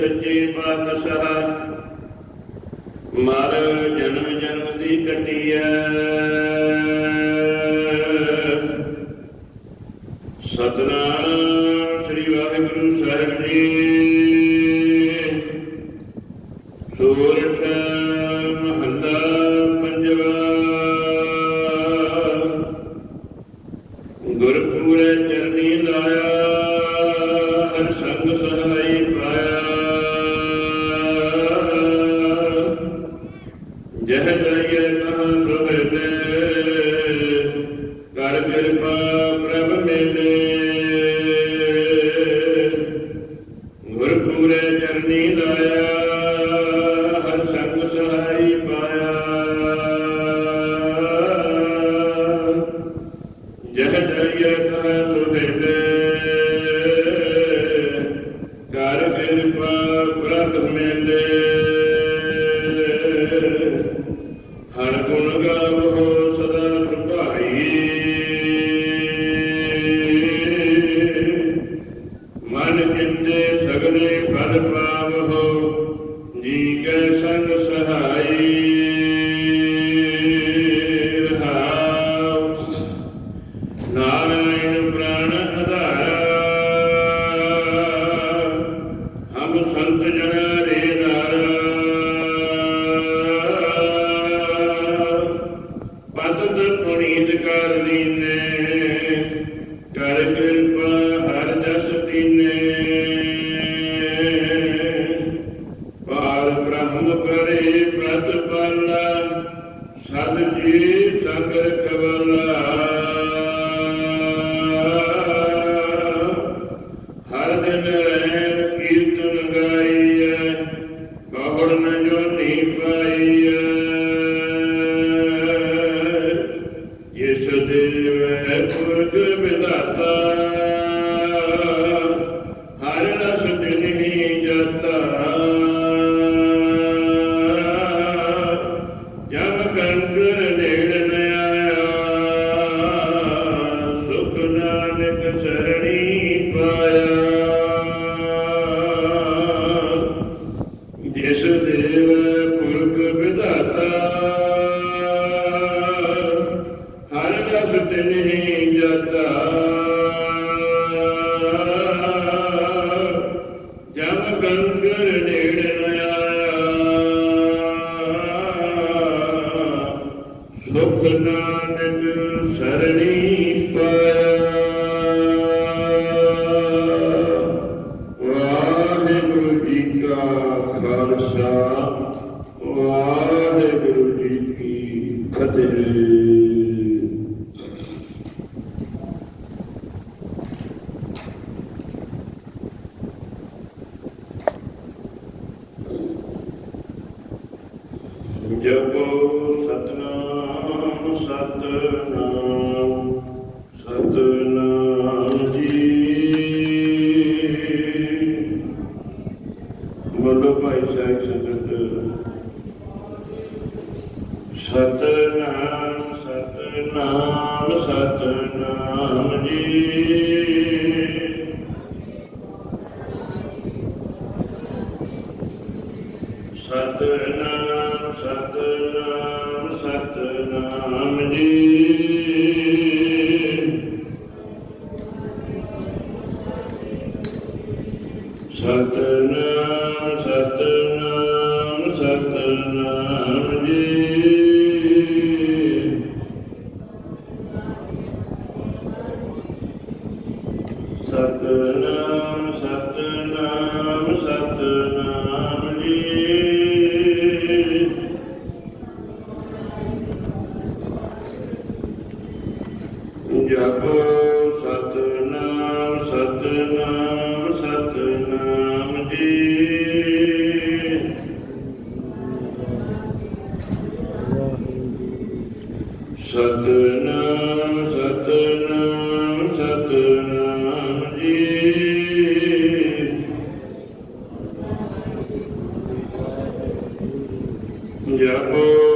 ਸੱਚੇ ਪਾਤਸ਼ਾਹ ਮਰ ਜਨਮ ਜਨਮ ਦੀ ਕਟੀਐ ਸਤਨਾਮ ਸ੍ਰੀ ਵਾਹਿਗੁਰੂ ਸਾਹਿਬ ਜੀ। ਸੂਰਠ जगत जगत सुदेव ਬ੍ਰਹਮ ਕਰੇ ਪ੍ਰਤਪਾਲਾ ਸਦ ਜੀ ਸੰਗ ਰਖਵਾਲਾ। ਹਰ ਦਿਨ ਰਹਿਣ ਕੀਰਤਨ ਗਾਈਐ ਰਸ ਤਿਨਹੀ ਜਾਤਾ ਜਬ ਕੰਕਰ ਨੇੜ ਨ ਆਇਆ ਸੁਖ ਨਾਨਕ ਸਰਣੀ ਪਾਇਆ ਵਾਹਿਗੁਰੂ ਜੀ ਕਾ ਖਾਲਸਾ ਵਾਹਿਗੁਰੂ ਜੀ ਕੀ ਫਤਿਹ ਜਪੋ ਸਤਨਾਮ ਸਤਨਾਮ ਸਤਨਾਮ ਜੀ। ਬੋਲੋ ਭਾਈ ਸਾਹਿਬ ਸੰਗਤ। ਸਤਨਾਮ ਸਤਨਾਮ ਸਤਨਾਮ ਜੀ। ਜਪੋ